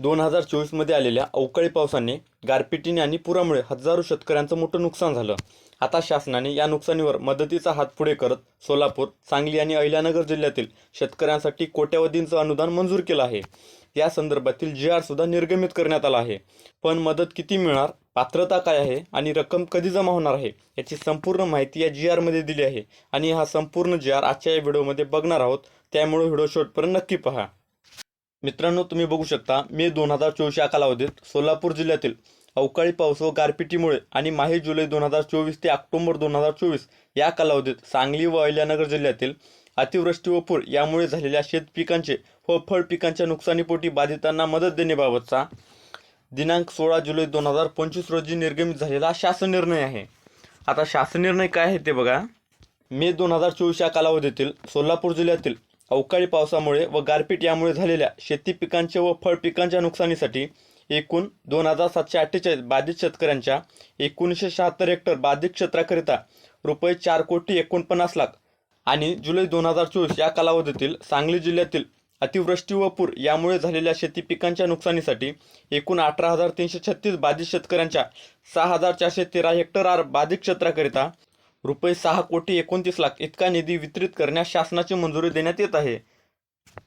दोन हजार चोवीसमध्ये आलेल्या अवकाळी पावसाने गारपिटीने आणि पुरामुळे हजारो शेतकऱ्यांचं मोठं नुकसान झालं. आता शासनाने या नुकसानीवर मदतीचा हात पुढे करत सोलापूर सांगली आणि अहिल्यानगर जिल्ह्यातील शेतकऱ्यांसाठी कोट्यवधींचं अनुदान मंजूर केलं आहे. या संदर्भातील जी आर सुद्धा निर्गमित करण्यात आला आहे. पण मदत किती मिळणार पात्रता काय आहे आणि रक्कम कधी जमा होणार आहे याची संपूर्ण माहिती या जी आरमध्ये दिली आहे. आणि हा संपूर्ण जी आर आजच्या या व्हिडिओमध्ये बघणार आहोत त्यामुळे व्हिडिओ शेवटपर्यंत नक्की पहा. मित्रांनो तुम्ही बघू शकता मे दोन हजार चोवीस या कालावधीत सोलापूर जिल्ह्यातील अवकाळी पाऊस व गारपिटीमुळे आणि माहे जुलै दोन हजार चोवीस ते ऑक्टोबर दोन हजार चोवीस या कालावधीत सांगली व अहिल्यानगर जिल्ह्यातील अतिवृष्टी व पूर यामुळे झालेल्या शेत पिकांचे व फळ पिकांच्या नुकसानीपोटी बाधितांना मदत देण्याबाबतचा दिनांक सोळा जुलै दोन हजार पंचवीस रोजी निर्गमित झालेला शासन निर्णय आहे. आता शासन निर्णय काय आहे ते बघा. मे दोन हजार चोवीस या कालावधीतील सोलापूर जिल्ह्यातील अवकाळी पावसामुळे व गारपीट यामुळे झालेल्या शेती पिकांचे व फळ पिकांच्या नुकसानीसाठी एकूण दोन हजार सातशे अठ्ठेचाळीस बाधित शेतकऱ्यांच्या एकोणीसशे शहात्तर हेक्टर बाधित क्षेत्राकरिता रुपये चार कोटी एकोणपन्नास लाख आणि जुलै दोन हजार चोवीस या कालावधीतील सांगली जिल्ह्यातील अतिवृष्टी व पूर यामुळे झालेल्या शेती पिकांच्या नुकसानीसाठी एकूण अठरा हजार तीनशे छत्तीस बाधित शेतकऱ्यांच्या सहा हजार चारशे तेरा हेक्टर आर बाधित क्षेत्राकरिता रुपये सहा कोटी एकोणतीस लाख इतका निधी वितरित करण्यास शासनाची मंजुरी देण्यात येत आहे.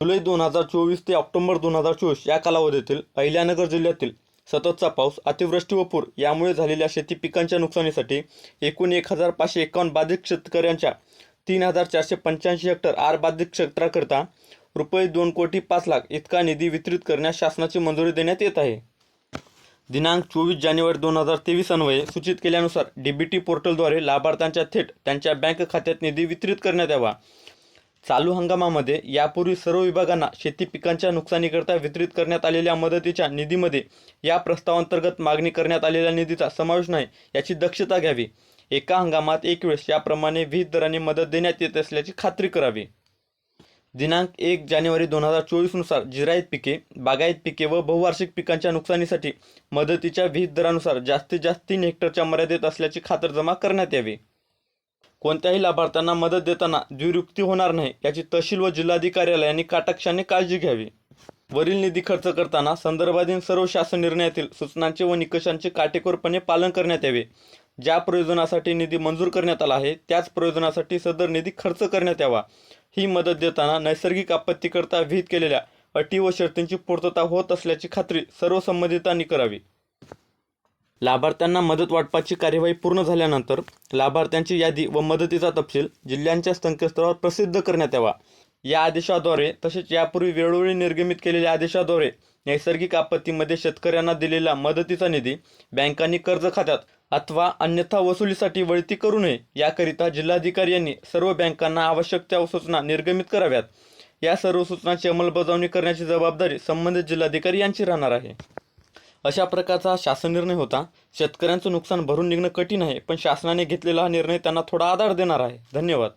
जुलै दोन हजार चोवीस ते ऑक्टोबर दोन हजार चोवीस या कालावधीतील अहिल्यानगर जिल्ह्यातील सततचा पाऊस अतिवृष्टी व पूर यामुळे झालेल्या शेती पिकांच्या नुकसानीसाठी एकूण एक हजार पाचशे एकावन्न बाधित शेतकऱ्यांच्या तीन हजार चारशे पंच्याऐंशी हेक्टर आर बाधित क्षेत्राकरिता रुपये दोन कोटी पाच लाख इतका निधी वितरित करण्यास शासनाची मंजुरी देण्यात येत आहे. दिनांक चोवीस जानेवारी दोन हजार तेवीस अन्वये सूचित केल्यानुसार डीबीटी पोर्टलद्वारे लाभार्थ्यांच्या थेट त्यांच्या बँक खात्यात निधी वितरित करण्यात यावा. चालू हंगामामध्ये यापूर्वी सर्व विभागांना शेती पिकांच्या नुकसानीकरता वितरित करण्यात आलेल्या मदतीच्या निधीमध्ये या प्रस्तावांतर्गत मागणी करण्यात आलेल्या निधीचा समावेश नाही याची दक्षता घ्यावी. एका हंगामात एक वेळेस याप्रमाणे वीज दराने मदत देण्यात येत असल्याची खात्री करावी. दिनांक एक जानेवारी दोन हजार चोवीसनुसार जिरायत पिके बागायत पिके व बहुवार्षिक पिकांच्या नुकसानीसाठी मदतीच्या विहित दरानुसार जास्तीत जास्त तीन हेक्टरच्या मर्यादेत असल्याची खातरजमा करण्यात यावी. कोणत्याही लाभार्थ्यांना मदत देताना द्विरुक्ती होणार नाही याची तहसील व जिल्हाधिकार्यालयांनी काटाक्षाने काळजी घ्यावी. वरील निधी खर्च करताना संदर्भाधीन सर्व शासन निर्णयातील सूचनांचे व निकषांचे काटेकोरपणे पालन करण्यात यावे. ज्या प्रयोजनासाठी निधी मंजूर करण्यात आला आहे त्याच प्रयोजनासाठी सदर निधी खर्च करण्यात यावा. ही मदत देताना नैसर्गिक आपत्तीकरता विहित केलेल्या अटी व शर्तींची पूर्तता होत असल्याची खात्री सर्व संबंधितांनी करावी. लाभार्थ्यांना मदत वाटपाची कार्यवाही पूर्ण झाल्यानंतर लाभार्थ्यांची यादी व मदतीचा तपशील जिल्ह्यांच्या संकेतस्थळावर प्रसिद्ध करण्यात यावा. या आदेशाद्वारे तसेच यापूर्वी वेळोवेळी निर्गमित केलेल्या आदेशाद्वारे नैसर्गिक आपत्तीमध्ये शेतकऱ्यांना दिलेला मदतीचा निधी बँकांनी कर्ज खात्यात अथवा अन्यथा वसुलीसाठी वळती करू नये. याकरिता जिल्हाधिकारी यांनी सर्व बँकांना आवश्यक त्या सूचना निर्गमित कराव्यात. या सर्व सूचनांची अंमलबजावणी करण्याची जबाबदारी संबंधित जिल्हाधिकारी यांची राहणार आहे. अशा प्रकारचा शासन निर्णय होता. शेतकऱ्यांचं नुकसान भरून निघणं कठीण आहे पण शासनाने घेतलेला हा निर्णय त्यांना थोडा आधार देणार आहे. धन्यवाद.